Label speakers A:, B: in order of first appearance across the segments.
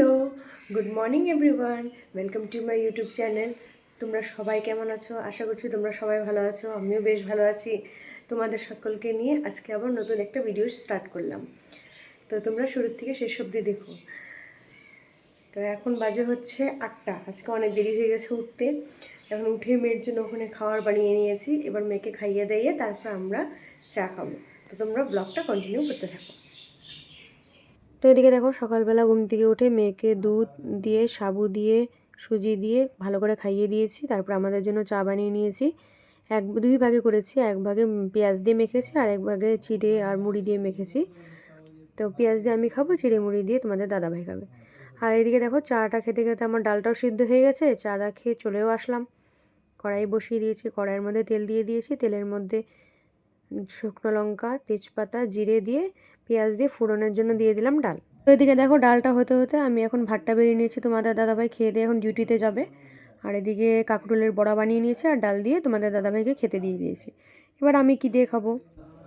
A: Hello, good morning everyone, welcome to my YouTube channel. তোমরা সবাই কেমন আছো? আশা করছি তোমরা সবাই ভালো আছো, আমিও বেশ ভালো আছি। তোমাদের সকলকে নিয়ে আজকে আবার নতুন একটা ভিডিও স্টার্ট করলাম। তো তোমরা শুরুর থেকে শেষ অবধি দেখো। তো এখন বাজে হচ্ছে আটটা, আজকে অনেক দেরি হয়ে গেছে উঠতে। এখন উঠে মেয়ের জন্য ওখানে খাওয়ার বানিয়ে নিয়েছি, এবার মেয়েকে খাইয়ে দিয়ে তারপর আমরা চা খাব। তো তোমরা ব্লগটা কন্টিনিউ করতে থাকো। তো এদিকে দেখো সকালবেলা ঘুম থেকে উঠে মেয়েকে দুধ দিয়ে, সাবু দিয়ে, সুজি দিয়ে ভালো করে খাইয়ে দিয়েছি। তারপর আমাদের জন্য চা বানিয়ে নিয়েছি। এক, দুই ভাগে করেছি। এক ভাগে পেঁয়াজ দিয়ে মেখেছি আর এক ভাগে চিড়ে আর মুড়ি দিয়ে মেখেছি। তো পেঁয়াজ দিয়ে আমি খাব, চিড়ে মুড়ি দিয়ে তোমাদের দাদাভাই খাবে। আর এদিকে দেখো চাটা খেতে খেতে আমার ডালটাও সিদ্ধ হয়ে গেছে। চাটা খেয়ে চলেও আসলাম। কড়াই বসিয়ে দিয়েছি। কড়াইয়ের মধ্যে তেল দিয়ে দিয়েছি। তেলের মধ্যে শুকনো লঙ্কা, তেজপাতা, জিরে দিয়ে পেঁয়াজ দিয়ে ফোড়নের জন্য দিয়ে দিলাম ডাল। তো এদিকে দেখো ডালটা হতে হতে আমি এখন ভাতটা বেরিয়ে নিয়েছি, তোমাদের দাদাভাই খেয়ে দিয়ে এখন ডিউটিতে যাবে। আর এদিকে কাকরুলের বড়া বানিয়ে নিয়েছি আর ডাল দিয়ে তোমাদের দাদাভাইকে খেতে দিয়ে দিয়েছি। এবার আমি কি দিয়ে খাব?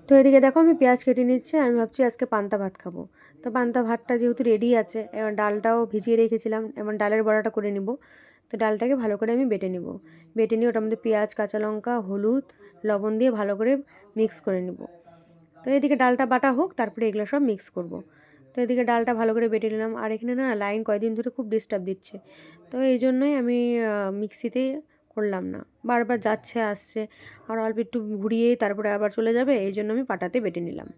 A: তো এদিকে দেখো আমি পেঁয়াজ কেটে নিচ্ছি, আমি ভাবছি আজকে পান্তা ভাত খাব। তো পান্তা ভাতটা যেহেতু রেডি আছে, এবার ডালটাও ভিজিয়ে রেখেছিলাম, এবার ডালের বড়াটা করে নিব। তো ডালটাকে ভালো করে আমি বেটে নিব। বেটে নিয়ে ওটার মধ্যে পেঁয়াজ, কাঁচা লঙ্কা, হলুদ, লবণ দিয়ে ভালো করে মিক্স করে নিব। তো এদিকে ডালটা বাটা হোক, তারপরে এগুলো সব মিক্স করব। তো এদিকে ডালটা ভালো করে বেটে নিলাম। আর এখানে না লাইন কয়দিন ধরে খুব ডিস্টার্ব দিচ্ছে। তো এই জন্যই আমি মিক্সিতে করলাম না। বারবার যাচ্ছে, আসছে। আর অল্প একটু ঘুরিয়েই তারপরে আবার চলে যাবে, এই জন্য আমি পাটাতে বেটে নিলাম।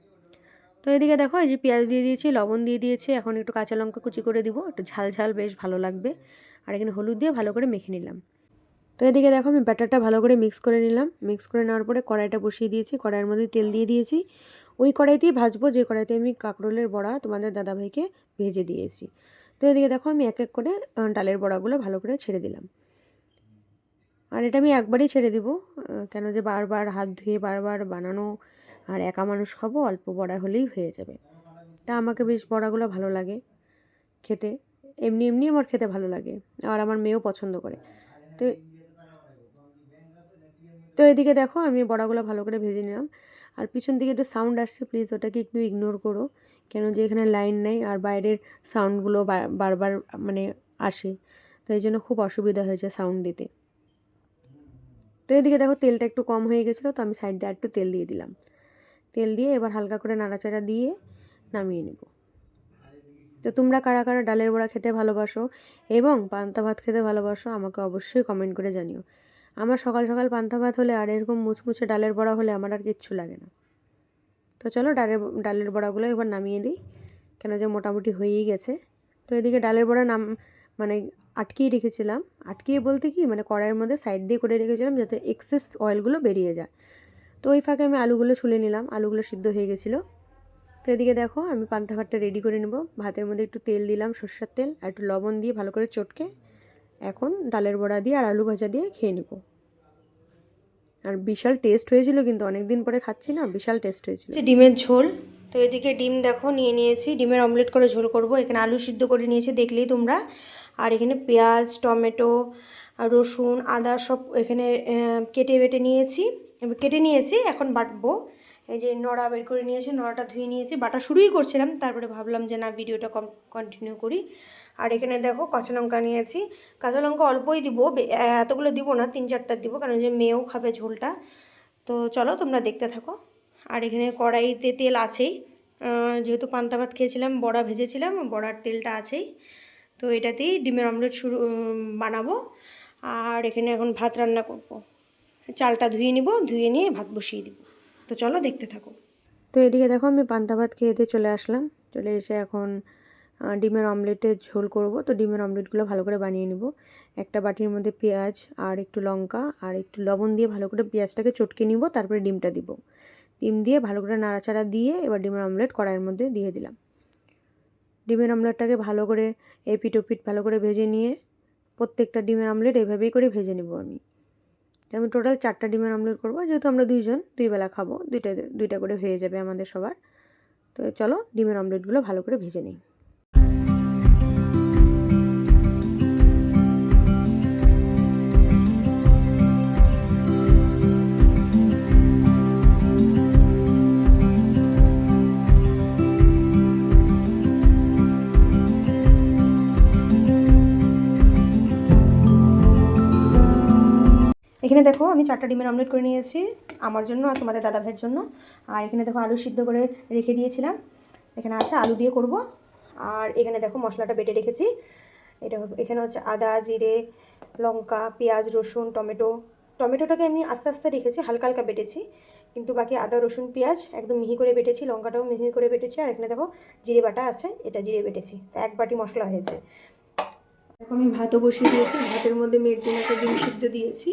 A: তো এদিকে দেখো, এই যে পেঁয়াজ দিয়ে দিয়েছি, লবণ দিয়ে দিয়েছি, এখন একটু কাঁচা লঙ্কা কুচি করে দিব। একটু ঝাল ঝাল বেশ ভালো লাগবে। আর এখানে হলুদ দিয়ে ভালো করে মেখে নিলাম। তো এদিকে দেখো আমি ব্যাটারটা ভালো করে মিক্স করে নিলাম। মিক্স করে নেওয়ার পরে কড়াইটা বসিয়ে দিয়েছি, কড়াইয়ের মধ্যে তেল দিয়ে দিয়েছি। ওই কড়াইতেই ভাজবো, যে কড়াইতে আমি কাঁকরোলের বড়া তোমাদের দাদাভাইকে ভেজে দিয়েছি। তো এদিকে দেখো আমি এক এক করে ডালের বড়াগুলো ভালো করে ছেড়ে দিলাম। আর এটা আমি একবারই ছেড়ে দিব কেন যে বারবার হাত ধুয়ে বারবার বানানো আর একা মানুষ খাব, অল্প বড়া হলেই হয়ে যাবে। তা আমাকে বেশ বড়াগুলো ভালো লাগে খেতে। এমনি এমনি আমার খেতে ভালো লাগে, আর আমার মেয়েও পছন্দ করে। তো তো এদিকে দেখো আমি বড়াগুলো ভালো করে ভেজে নিলাম। আর পিছন দিকে একটু সাউন্ড আসছে প্লিজ ওটাকে একটু ইগনোর করো। কেন যে এখানে লাইন নেই আর বাইরের সাউন্ডগুলো বারবার মানে আসে। তো এই জন্য খুব অসুবিধা হয়েছে সাউন্ড দিতে। তো এদিকে দেখো তেলটা একটু কম হয়ে গেছিল, তো আমি সাইড দিয়ে একটু তেল দিয়ে দিলাম। তেল দিয়ে এবার হালকা করে নাড়াচাড়া দিয়ে নামিয়ে নেব। তো তোমরা কারা কারা ডালের বড়া খেতে ভালোবাসো এবং পান্তা ভাত খেতে ভালোবাসো, আমাকে অবশ্যই কমেন্ট করে জানিও। আমার সকাল সকাল পান্তা ভাত হলে আর এরকম মুচমুচে ডালের বড়া হলে আমার আর কিচ্ছু লাগে না। তো চলো ডালের ডালের বড়াগুলো এবার নামিয়ে দিই। কেন যে মোটামুটি হয়েই গেছে। তো এদিকে ডালের বড়া নাম মানে আটকিয়ে রেখেছিলাম। আটকিয়ে বলতে কি মানে কড়াইয়ের মধ্যে সাইড দিয়ে করে রেখেছিলাম যাতে এক্সেস অয়েলগুলো বেরিয়ে যায়। তো ওই ফাঁকে আমি আলুগুলো ছুলে নিলাম। আলুগুলো সিদ্ধ হয়ে গেছিল। তো এদিকে দেখো, আমি পান্তা ভাতটা রেডি করে নেব। ভাতের মধ্যে একটু তেল দিলাম, সর্ষের তেল, আর একটু লবণ দিয়ে ভালো করে চটকে এখন ডালের বড়া দিয়ে আর আলু ভাজা দিয়ে খেয়ে নেব। আর বিশাল টেস্ট হয়েছিল কিন্তু অনেক দিন পরে খাচ্ছি না, বিশাল টেস্ট হয়েছিল। ডিমের ঝোল। তো এদিকে ডিম দেখো, নিয়ে নিয়েছি। ডিমের অমলেট করে ঝোল করব। এখানে আলু সিদ্ধ করে নিয়েছি, দেখলেই তোমরা। আর এখানে পেঁয়াজ, টমেটো রসুন, আদা সব এখানে কেটে বেটে নিয়েছি। কেটে নিয়েছি, এখন বাটবো। এই যে নড়া বের করে নিয়েছি, নড়াটা ধুয়ে নিয়েছি। বাটা শুরুই করছিলাম, তারপরে ভাবলাম যে না, ভিডিওটা কন্টিনিউ করি। আর এখানে দেখো কাঁচা লঙ্কা নিয়েছি। কাঁচা লঙ্কা অল্পই দিব এতগুলো দিব না, তিন চারটা দিব, কারণ যে মেয়েও খাবে ঝোলটা। তো চলো তোমরা দেখতে থাকো। আর এখানে কড়াইতে তেল আছেই। যেহেতু পান্তা ভাত খেয়েছিলাম, বড়া ভেজেছিলাম, বড়ার তেলটা আছেই। তো এটাতেই ডিমের অমলেট শুরু বানাবো। আর এখানে এখন ভাত রান্না করব। চালটা ধুয়ে নিব, ধুয়ে নিয়ে ভাত বসিয়ে দিব। তো চলো দেখতে থাকো। তো এদিকে দেখো আমি পান্তা ভাত খেয়ে চলে আসলাম। চলে এসে এখন ডিমের অমলেটের ঝোল করব। তো ডিমের অমলেটগুলো ভালো করে বানিয়ে নিব। একটা বাটির মধ্যে পেঁয়াজ আর একটু লঙ্কা আর একটু লবণ দিয়ে ভালো করে পেঁয়াজটাকে চটকে নিব, তারপরে ডিমটা দিব। ডিম দিয়ে ভালো করে নাড়াচাড়া দিয়ে এবার ডিমের অমলেট কড়াইয়ের মধ্যে দিয়ে দিলাম। ডিমের অমলেটটাকে ভালো করে এপিট ওপিট ভালো করে ভেজে নিয়ে প্রত্যেকটা ডিমের অমলেট এভাবেই করে ভেজে নেব আমি। আমি টোটাল চারটা ডিমের অমলেট করব। যেহেতু আমরা দুইজন, দুই বেলা খাব, দুইটা দুইটা করে হয়ে যাবে আমাদের সবার। তো চলো ডিমের অমলেটগুলো ভালো করে ভেজে নিই।
B: এখানে দেখো আমি চারটা ডিমের অমলেট করে নিয়েছি, আমার জন্য আর তোমাদের দাদা ভাইয়ের জন্য। আর এখানে দেখো আলু সিদ্ধ করে রেখে দিয়েছিলাম। এখানে আছে আলু দিয়ে করব। আর এখানে দেখো মশলাটা বেটে রেখেছি। এটা এখানে হচ্ছে আদা, জিরে, লঙ্কা, পেঁয়াজ, রসুন, টমেটো। টমেটোটাকে আমি আস্তে আস্তে রেখেছি, হালকা হালকা বেটেছি। কিন্তু বাকি আদা, রসুন, পেঁয়াজ একদম মিহি করে বেটেছি, লঙ্কাটাও মিহি করে বেটেছি। আর এখানে দেখো জিরে বাটা আছে, এটা জিরে বেটেছি। তা এক বাটি মশলা হয়েছে। দেখো আমি ভাতও বসিয়ে দিয়েছি। ভাতের মধ্যে মেয়ের জন্য একটা ডিম সিদ্ধ দিয়েছি।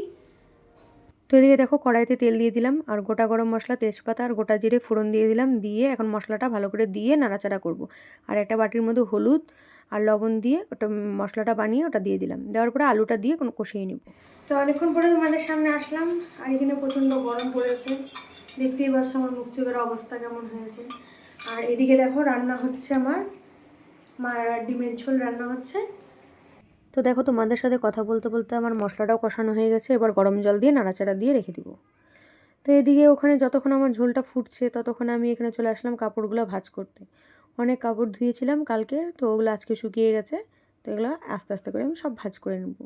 A: তো এদিকে দেখো কড়াইতে তেল দিয়ে দিলাম, আর গোটা গরম মশলা তেজপাতা আর গোটা জিরে ফোড়ন দিয়ে দিলাম, দিয়ে এখন মশলাটা ভালো করে দিয়ে নাড়াচাড়া করব। আর একটা বাটির মধ্যে হলুদ আর লবণ দিয়ে ওটা মশলাটা বানিয়ে ওটা দিয়ে দিলাম। দেওয়ার পরে আলুটা দিয়ে কোনো কষিয়ে নিব।
B: তো অনেকক্ষণ পরে তোমাদের সামনে আসলাম, আর এখানে প্রচণ্ড গরম পড়েছে। দেখতেই পাচ্ছ আমার মুখ চোখের অবস্থা কেমন হয়েছে। আর এদিকে দেখো রান্না হচ্ছে আমার মার ডিমের ঝোল রান্না হচ্ছে।
A: তো দেখো, তোমাদের সাথে কথা বলতে বলতে আমার মশলাটাও কষানো হয়ে গেছে, এবার গরম জল দিয়ে নাড়াচাড়া দিয়ে রেখে দিব। তো এদিকে ওখানে যতক্ষণ আমার ঝোলটা ফুটছে, ততক্ষণ আমি এখানে চলে আসলাম কাপড়গুলো ভাজ করতে। অনেক কাপড় ধুয়েছিলাম কালকে, তো ওগুলো আজকে শুকিয়ে গেছে, তো এগুলো আস্তে আস্তে করে আমি সব ভাজ করে নেব।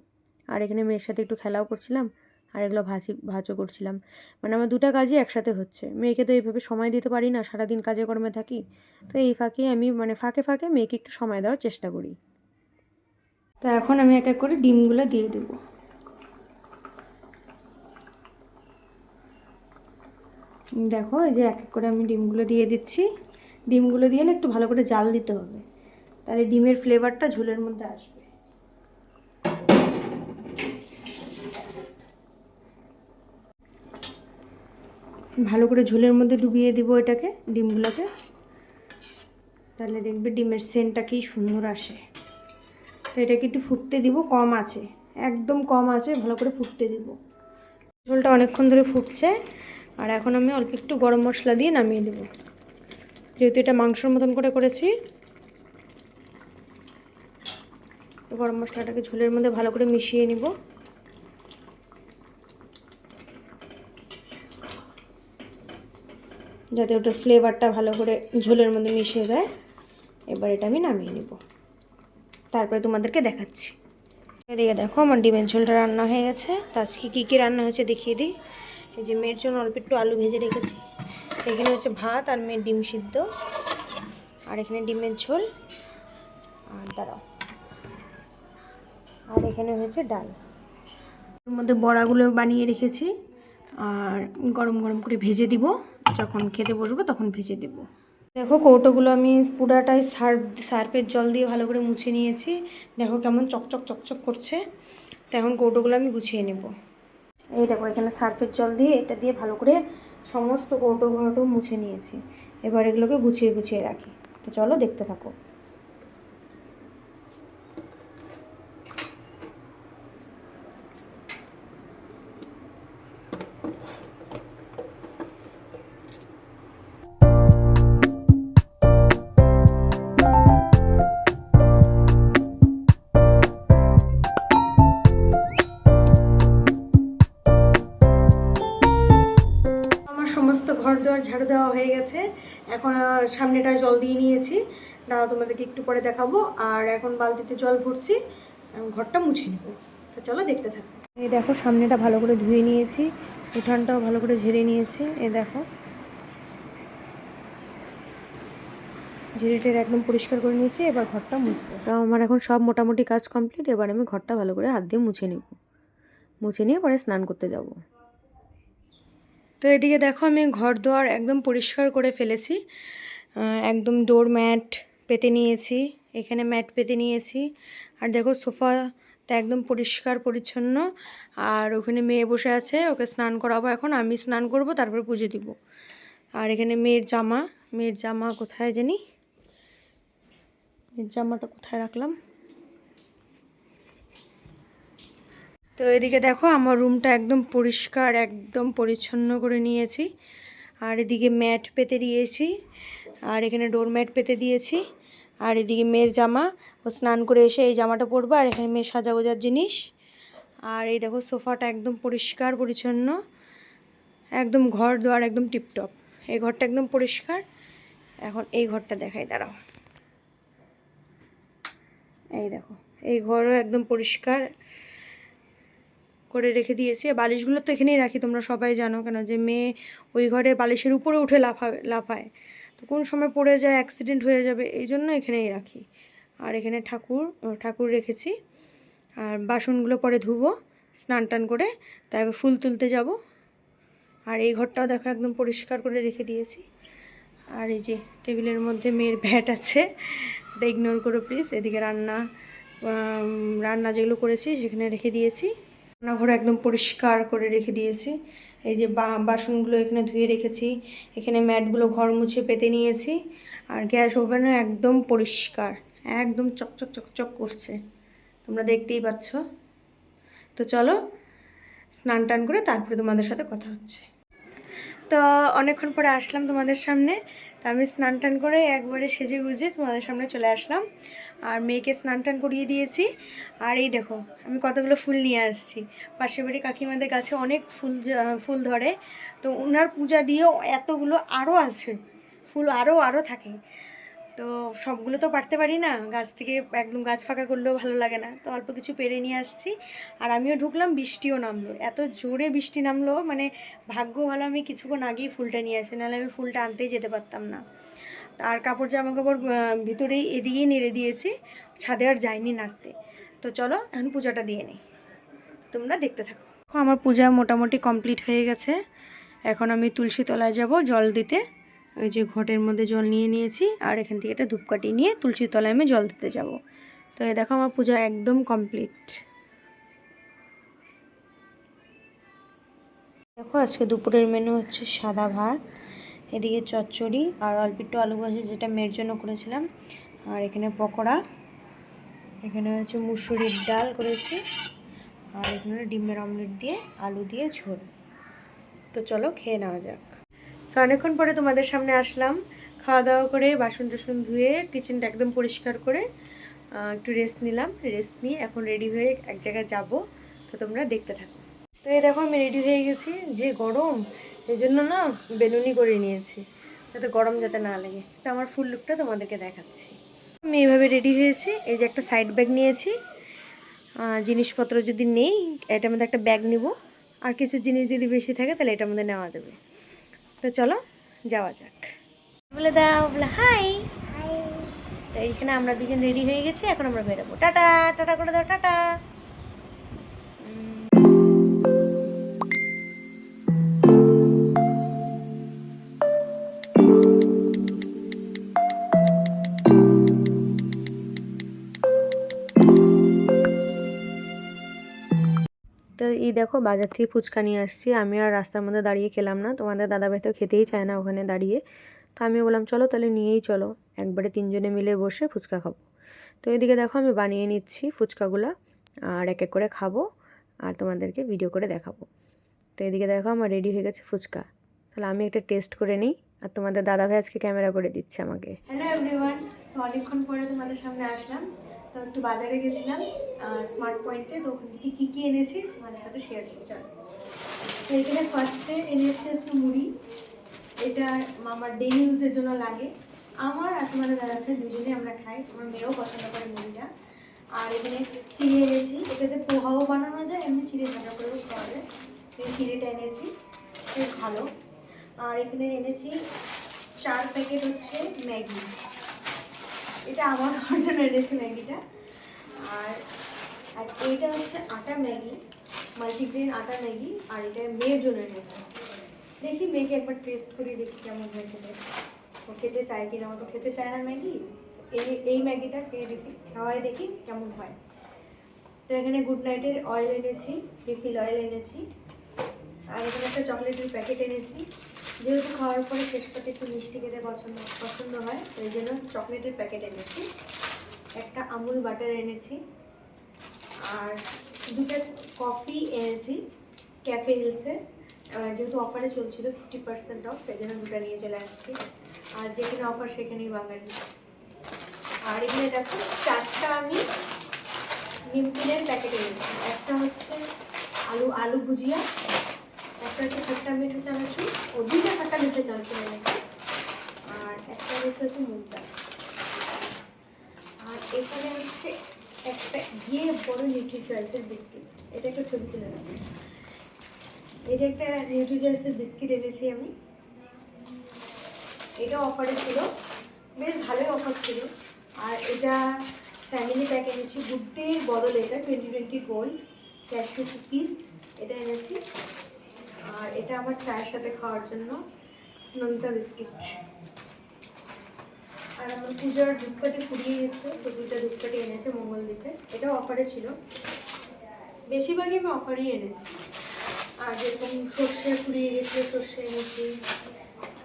A: আর এখানে মেয়ের সাথে একটু খেলাও করছিলাম, আর এগুলো ভাজি, ভাজও করছিলাম। মানে আমার দুটা কাজই একসাথে হচ্ছে। মেয়েকে তো এইভাবে সময় দিতে পারি না, সারাদিন কাজে কর্মে থাকি, তো এই ফাঁকে আমি মানে ফাঁকে ফাঁকে মেয়েকে একটু সময় দেওয়ার চেষ্টা করি।
B: তো এখন আমি এক এক করে ডিমগুলো দিয়ে দেবো। দেখো, এই যে এক এক করে আমি ডিমগুলো দিয়ে দিচ্ছি। ডিমগুলো দিয়ে না একটু ভালো করে জাল দিতে হবে। তাহলে ডিমের ফ্লেভারটা ঝোলের মধ্যে আসবে। ভালো করে ঝোলের মধ্যে ডুবিয়ে দিব এটাকে, ডিমগুলোকে। তাহলে দেখবে ডিমের সেন্টটা কি সুন্দর আসে। তো এটাকে একটু ফুটতে দিব, কম আছে, একদম কম আছে, ভালো করে ফুটতে দিব। ঝোলটা অনেকক্ষণ ধরে ফুটছে, আর এখন আমি অল্প একটু গরম মশলা দিয়ে নামিয়ে দেব। যেহেতু এটা মাংসর মতন করে করেছি, গরম মশলাটাকে ঝোলের মধ্যে ভালো করে মিশিয়ে নিব। যাতে ওটার ফ্লেভারটা ভালো করে ঝোলের মধ্যে মিশিয়ে যায়, এবার এটা আমি নামিয়ে নেব। তারপরে তোমাদেরকে দেখাচ্ছি। এদিকে দেখো আমার ডিমের ঝোলটা রান্না হয়ে গেছে। তো আজকে কী কী রান্না হয়েছে দেখিয়ে দিই। এই যে মেয়ের জন্য অল্প একটু আলু ভেজে রেখেছি। এখানে হচ্ছে ভাত আর মেয়ের ডিম সিদ্ধ। আর এখানে ডিমের ঝোল। আর দাঁড়াও। আর এখানে হয়েছে ডাল। এর মধ্যে বড়াগুলো বানিয়ে রেখেছি। আর গরম গরম করে ভেজে দিব। যখন খেতে বসবো তখন ভেজে দেব। দেখো কৌটোগুলো আমি পুরাটাই সার্ফ, সার্ফের জল দিয়ে ভালো করে মুছে নিয়েছি। দেখো কেমন চকচক চকচক করছে। তো এখন কৌটোগুলো আমি গুছিয়ে নেব। এই দেখো এখানে সার্ফের জল দিয়ে এটা দিয়ে ভালো করে সমস্ত কৌটো ঘটো মুছে নিয়েছি। এবার এগুলোকে গুছিয়ে গুছিয়ে রাখি। তো চলো দেখতে থাকো। এখন আহ, সামনেটা জল দিয়ে নিয়েছি। দাঁড়াও তোমাদেরকে একটু পরে দেখাবো। আর এখন বালতিতে জল ভরছি ঘরটা মুছে নেব। তো চলো দেখতে থাকো। এই দেখো সামনেটা ভালো করে ধুয়ে নিয়েছি। উঠানটাও ভালো করে ঝেড়ে নিয়েছি। এ দেখো। ঝেড়ে টেরে একদম পরিষ্কার করে নিয়েছি এবার ঘরটা মুছবো।
A: তো আমার এখন সব মোটামুটি কাজ কমপ্লিট এবার আমি ঘরটা ভালো করে হাত দিয়ে মুছে নেব। মুছে নিয়ে পরে স্নান করতে যাব।
B: তো এদিকে দেখো আমি ঘর দোয়ার একদম পরিষ্কার করে ফেলেছি। একদম ডোর ম্যাট পেতে নিয়েছি, এখানে ম্যাট পেতে নিয়েছি। আর দেখো সোফাটা একদম পরিষ্কার, পরিচ্ছন্ন। আর ওখানে মেয়ে বসে আছে, ওকে স্নান করাবো এখন, আমি স্নান করব, তারপর পুজো দিব। আর এখানে মেয়ের জামা মেয়ের জামা কোথায় জানি? মেয়ের জামাটা কোথায় রাখলাম? তো এদিকে দেখো, আমার রুমটা একদম পরিষ্কার, একদম পরিচ্ছন্ন করে নিয়েছি। আর এদিকে ম্যাট পেতে দিয়েছি। আর এখানে ডোর ম্যাট পেতে দিয়েছি। আর এদিকে মেয়ের জামা। ও স্নান করে এসে এই জামাটা পরবো। আর এখানে মেয়ের সাজা গোজার জিনিস। আর এই দেখো সোফাটা একদম পরিষ্কার, পরিচ্ছন্ন। একদম ঘর দোয়ার একদম টিপটপ। এই ঘরটা একদম পরিষ্কার। এখন এই ঘরটা দেখাই, দাঁড়াও। এই দেখো, এই ঘরও একদম পরিষ্কার করে রেখে দিয়েছি। বালিশগুলো তো এখানেই রাখি, তোমরা সবাই জানো কেন যে মেয়ে ওই ঘরে বালিশের উপরে উঠে লাফাবে লাফায়। তো কোন সময় পড়ে যায় অ্যাক্সিডেন্ট হয়ে যাবে, এই জন্য এখানেই রাখি। আর এখানে ঠাকুর ঠাকুর রেখেছি। আর বাসনগুলো পরে ধুবো, স্নান টান করে তারপর ফুল তুলতে যাব। আর এই ঘরটাও দেখো একদম পরিষ্কার করে রেখে দিয়েছি। আর এই যে টেবিলের মধ্যে মেয়ের ভ্যাট আছে, এটা ইগনোর করো প্লিজ এদিকে রান্না রান্না যেগুলো করেছি সেখানে রেখে দিয়েছি। রান্নাঘর একদম পরিষ্কার করে রেখে দিয়েছি। এই যে বাসনগুলো এখানে ধুয়ে রেখেছি। এখানে ম্যাটগুলো ঘর মুছে পেতে নিয়েছি। আর গ্যাস ওভেনও একদম পরিষ্কার, একদম চকচক চকচক করছে। তোমরা দেখতেই পাচ্ছ। তো চলো, স্নান টান করে তারপরে তোমাদের সাথে কথা হচ্ছে। তো অনেকক্ষণ পরে আসলাম তোমাদের সামনে। তো আমি স্নান টান করে একবারে সেজে গুজে তোমাদের সামনে চলে আসলাম। আর মেয়েকে স্নান টান করিয়ে দিয়েছি। আর এই দেখো, আমি কতগুলো ফুল নিয়ে আসছি। পাশের বাড়ি কাকিমাদের গাছে অনেক ফুল ফুল ধরে। তো ওনার পূজা দিয়েও এতগুলো আরও আছে। ফুল আরও আরও থাকে। তো সবগুলো তো পারতে পারি না। গাছ থেকে একদম গাছ ফাঁকা করলেও ভালো লাগে না। তো অল্প কিছু পেরে নিয়ে আসছি। আর আমিও ঢুকলাম, বৃষ্টিও নামলো। এত জোরে বৃষ্টি নামলো মানে ভাগ্য ভালো আমি কিছুক্ষণ আগেই ফুলটা নিয়ে আসি। নাহলে আমি ফুলটা আনতেই যেতে পারতাম না। আর কাপড় জামা কাপড় ভিতরেই এদিকেই নেড়ে দিয়েছি। ছাদে আর যাইনি নাড়তে। তো চলো, এখন পূজাটা দিয়ে নিই। তোমরা দেখতে থাকো। আমার পূজা মোটামুটি কমপ্লিট হয়ে গেছে। এখন আমি তুলসী তলায় যাব, জল দিতে। ওই যে ঘটের মধ্যে জল নিয়ে নিয়েছি, আর এখান থেকে একটা ধূপকাঠি নিয়ে তুলসী তলায় আমি জল দিতে যাব। তো এই দেখো, আমার পূজা একদম কমপ্লিট। দেখো, আজকে দুপুরের মেনু হচ্ছে সাদা ভাত। এদিকে চচ্চড়ি আর অল্প একটু আলু ভাজি যেটা মেয়ের জন্য করেছিলাম। আর এখানে পকোড়া, এখানে হচ্ছে মুসুরির ডাল করেছি। আর এখানে ডিমের অমলেট দিয়ে আলু দিয়ে ঝোল। তো চলো খেয়ে নেওয়া যাক। তো অনেকক্ষণ পরে তোমাদের সামনে আসলাম। খাওয়া দাওয়া করে বাসন টাসন ধুয়ে কিচেনটা একদম পরিষ্কার করে একটু রেস্ট নিলাম। রেস্ট নিয়ে এখন রেডি হয়ে এক জায়গায় যাব। তো তোমরা দেখতে থাকো। তো এই দেখো আমি রেডি হয়ে গেছি যে গরম এই জন্য না বেলুনি করে নিয়েছি যাতে গরম যাতে না লাগে। তো আমার ফুল লুকটা তোমাদেরকে দেখাচ্ছি। আমি এইভাবে রেডি হয়েছি এই যে একটা সাইড ব্যাগ নিয়েছি জিনিসপত্র যদি নেই এটার মধ্যে একটা ব্যাগ নিব আর কিছু জিনিস যদি বেশি থাকে তাহলে এটার মধ্যে নেওয়া যাবে। তো চলো যাওয়া যাক। বলে দাও বলে হাই এইখানে আমরা দুজন রেডি হয়ে গেছি এখন আমরা বেরোবো। টাটা টাটা করে দাও টাটা। তো এই দেখো বাজার থেকে ফুচকা নিয়ে আসছি। আমি আর রাস্তার মধ্যে দাঁড়িয়ে খেলাম না। তোমাদের দাদা ভাই তো খেতেই চায় না ওখানে দাঁড়িয়ে। তো আমি বললাম, চলো তাহলে নিয়েই চলো। একবারে তিনজনে মিলে বসে ফুচকা খাব। তো এদিকে দেখো আমি বানিয়ে নিচ্ছি ফুচকাগুলো আর এক এক করে খাব আর তোমাদেরকে ভিডিও করে দেখাবো। তো এদিকে দেখো আমার রেডি হয়ে গেছে ফুচকা। তাহলে আমি একটা টেস্ট করে নিই আর তোমাদের দাদা ভাই আজকে ক্যামেরা করে দিচ্ছে আমাকে। হ্যালো এভরিওয়ান অনেকক্ষণ পরে তোমাদের সামনে আসলাম। তো একটু বাজারে গেছিলাম স্মার্ট পয়েন্টে তো ওখান থেকে কী কী এনেছি, তোমাদের সাথে শেয়ার করতে তো এখানে ফার্স্টে এনেছি হচ্ছে মুড়ি, এটা আমার ডেলি ইউজের জন্য লাগে। আমার আর তোমাদের দাদা ভাই দুজনে আমরা খাই, আমার মেয়েও পছন্দ করে মুড়িটা। আর এখানে চিড়ে এনেছি, এটাতে পোহাও বানানো যায়, এমনি চিড়ে ভাজা করেও খাওয়া যায়। এই চিড়েটা এনেছি, খুব ভালো। আর এখানে এনেছি চার প্যাকেট হচ্ছে ম্যাগি। এটা আমার খাওয়ার জন্য এনেছি ম্যাগিটা। আর আর এইটা হচ্ছে আটা ম্যাগি মাল্টিগ্রেন আটা ম্যাগি, আর এটা মেয়ের জন্য এনেছি। দেখি মেয়েকে একবার টেস্ট করে দেখি কেমন হয় খেতে। ও খেতে চায় কিনা ও তো খেতে চায় না ম্যাগি। এই এই ম্যাগিটা খেয়ে দেখি খাওয়াই দেখি কেমন হয়। তো এখানে গুড নাইটের অয়েল এনেছি রিফিল অয়েল এনেছি। আর এখানে একটা চকলেটের প্যাকেট এনেছি। যেহেতু খাওয়ার পরে শেষ পাতে একটু মিষ্টি খেতে পছন্দ পছন্দ হয় ওই জন্য চকলেটের প্যাকেট এনেছি। একটা আমুল বাটার এনেছি। আর দুটো কফি এনেছি ক্যাফে হিলসে যেহেতু অফারে চলছিল ফিফটি পার্সেন্ট অফ সেই জন্য দুটো নিয়ে চলে আসছি। আর যেখানে অফার সেখানেই বাঙালি। আর এখানে দেখো, চারটা আমি নিমকিনের প্যাকেট এনেছি। একটা হচ্ছে আলু আলু ভুজিয়া হচ্ছে খাট্টা মিঠে চানাচুর, ও দুইটা খাট্টা মিঠে চানাচুর আর একটা এনেছি হচ্ছে মুগ ডাল। আর এখানে হচ্ছে একটা গিয়ে বড় নিউট্রি বিস্কিট। এটা একটা ছবি তুলে রাখো এটা একটা নিউট্রিজেন্সের বিস্কিট এনেছি আমি। এটা অফারে ছিল। বেশ ভালোই অফার ছিল। আর এটা ফ্যামিলি প্যাক এনেছি। গুড্ডের বদলে এটা twenty twenty gold cashew cookies এটা এনেছি। আর এটা আমার চায়ের সাথে খাওয়ার জন্য নোনতা বিস্কিট। আর আমার পূজার ধূপকাঠি ফুরিয়ে গেছে তো দুইটা ধূপকাঠি এনেছে মঙ্গল দ্বীপে। এটাও অফারে ছিল। বেশিরভাগই আমি অফারই এনেছি। আর যেরকম সর্ষে ফুরিয়ে গেছে সর্ষে এনেছি।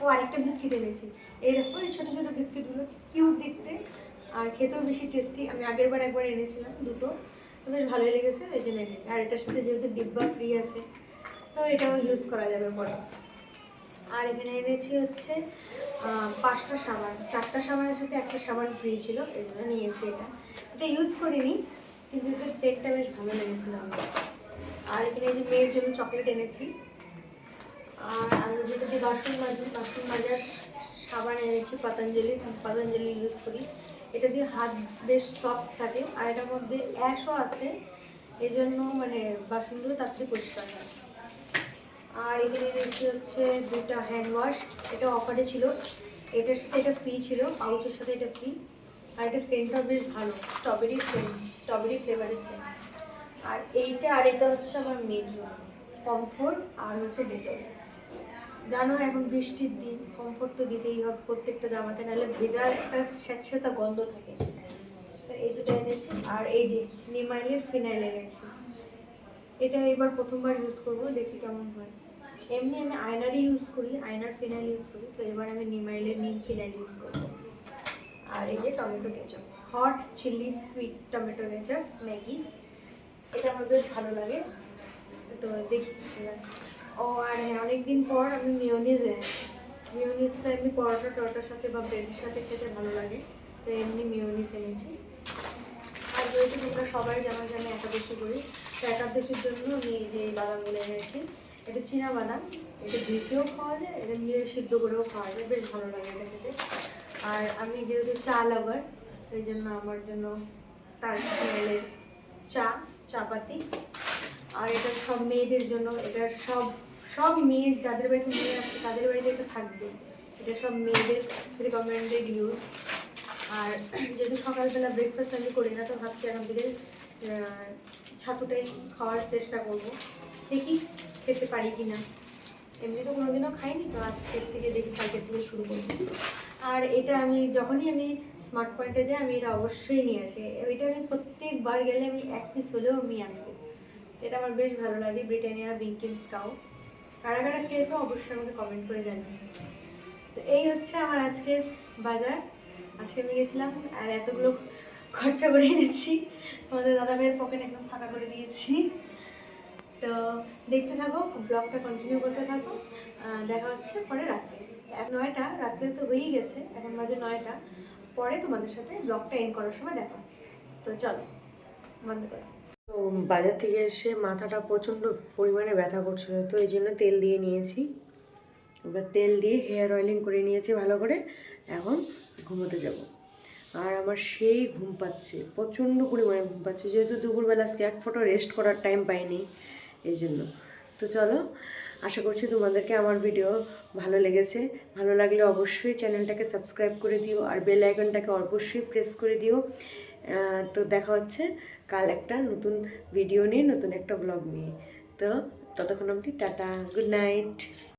B: ও, আরেকটা বিস্কিট এনেছি। এই দেখো, এই ছোটো ছোটো বিস্কিটগুলো, কিউট দেখতে। আর খেতেও বেশি টেস্টি। আমি আগের বার একবার এনেছিলাম দুটো। তো বেশ ভালোই লেগেছে, এই জন্য এনেছি। আর এটার সাথে যেহেতু ডিব্বা ফ্রি আছে তো এটাও ইউজ করা যাবে পরে আর এখানে এনেছি হচ্ছে পাঁচটা সাবান। চারটা সাবানের সাথে একটা সাবান ফ্রি ছিল, এই জন্য নিয়েছি এটা। এটা ইউজ করিনি, কিন্তু এটা সেটটা বেশ ভালো লেগেছিল আমার। আর এখানে যে মেয়ের জন্য চকলেট এনেছি। আর আমি যেটা দিয়ে বাসন মাজি, বাসন মাজার সাবান এনেছি, পতঞ্জলি পতঞ্জলি ইউজ করি। এটা দিয়ে হাত বেশ সফট থাকে, আর এটার মধ্যে অ্যাশও আছে। এই জন্য মানে বাসনগুলো তাড়াতাড়ি পরিষ্কার হয়। আর এখানে এনেছি হচ্ছে দুটা হ্যান্ড ওয়াশ এটা অফারে ছিল। এটার সাথে এটা ফ্রি ছিল পাউচের সাথে এটা ফ্রি আর এটা সেন্টটাও বেশ ভালো স্ট্রবেরি সেন্ট স্ট্রবেরি ফ্লেভারের সেন্ট আর এইটা আর এটা হচ্ছে আমার মেয়ের কমফোর্ট আর হচ্ছে ডেটল জানো, এখন বৃষ্টির দিন কমফোর্ট তো দিতেই হবে, প্রত্যেকটা জামাতে, নাহলে ভেজা একটা স্যাঁতস্যাঁতা গন্ধ থাকে। এই দুটো এনেছি, আর এই যে নিমাইলের ফিনাইল এনেছি। এটা এবার প্রথমবার ইউজ করব, দেখি কেমন হয়। এমনি আমি আয়নারই ইউজ করি, আয়নার ফিনাইল ইউজ করি, তো এবার আমি নিমাইলের নিম ফিনাইল ইউজ করব। আর এই যে tomato ketchup hot chilli sweet tomato ketchup Maggi, এটা আমার বেশ ভালো লাগে। তো দেখি ও, আর হ্যাঁ অনেকদিন পর আমি মিওনিজ মিওনিজটা এমনি পরোটা টরোটার সাথে বা ব্রেডের সাথে খেতে ভালো লাগে, তো এমনি মিওনিজ এনেছি। আর যেহেতু তোমরা সবাই জানো যে আমি একাদশী করি, তো একাদশীর জন্য আমি যে বাদামগুলো এনেছি। এটা চীনা বাদাম, এটা ভিজিয়েও খাওয়া যায়, এটা নিয়ে সিদ্ধ করেও খাওয়া যায়, বেশ ভালো লাগে এটা খেতে। আর আমি যেহেতু চা লাভার সেই জন্য আমার জন্য তার স্মেলের চা, চাপাতি। আর এটা সব মেয়েদের জন্য, এটা সব সব মেয়ে, যাদের বাড়িতে মেয়ে আছে, তাদের বাড়িতে এটা থাকবে। এটা সব মেয়েদের রিকমেন্ডেড ইউজ আর যদি সকালবেলা ব্রেকফাস্ট আমি করি না, তো ভাবছি আমাদের ছাতুটাই খাওয়ার চেষ্টা করব। দেখি খেতে পারি কি না এমনি তো কোনোদিনও খাইনি তো আজকের থেকে দেখি কালকের থেকে শুরু করব। আর এটা আমি, যখনই আমি স্মার্ট পয়েন্টে যাই, আমি এটা অবশ্যই নিয়ে আসি। এটা আমি প্রত্যেকবার গেলে আমি এক পিস হলেও আমি আনব। এটা আমার বেশ ভালো লাগে, ব্রিটানিয়া বিঙ্কিং স্টাউ কারা কারা খেয়েছো অবশ্যই আমাকে কমেন্ট করে জানাবে তো এই হচ্ছে আমার আজকের বাজার। আজকে আমি গেছিলাম আর এতগুলো খরচা করে এনেছি। তোমাদের দাদা ভাইয়ের পকেট একদম ফাঁকা করে দিয়েছি। তো দেখতে থাকো ব্লগটা কন্টিনিউ করতে থাকো। দেখা হচ্ছে পরে রাত্রে। এক নয়টা, রাত্রে তো হয়েই গেছে, এখন বাজে নয়টা। পরে তোমাদের সাথে ব্লগটা এন্ড করার সময় দেখা হচ্ছে। তো চলো, বন্ধ করো।
A: তো বাজার থেকে এসে মাথাটা প্রচণ্ড পরিমাণে ব্যথা করছিল, তো এই জন্য তেল দিয়ে নিয়েছি। এবার তেল দিয়ে হেয়ার অয়েলিং করে নিয়েছি ভালো করে। এখন ঘুমোতে যাব। আর আমার সেই ঘুম পাচ্ছে, প্রচণ্ড পরিমাণে ঘুম পাচ্ছে। যেহেতু দুপুরবেলা আজকে এক ফটো রেস্ট করার টাইম পাইনি এই জন্য তো চলো, আশা করছি তোমাদেরকে আমার ভিডিও ভালো লেগেছে। ভালো লাগলে অবশ্যই চ্যানেলটাকে সাবস্ক্রাইব করে দিও আর বেল আইকনটাকে অবশ্যই প্রেস করে দিও। তো দেখা হচ্ছে কাল একটা নতুন ভিডিও নিয়ে, নতুন একটা ব্লগ নিয়ে। তো ততক্ষণ অবধি টাটা গুড নাইট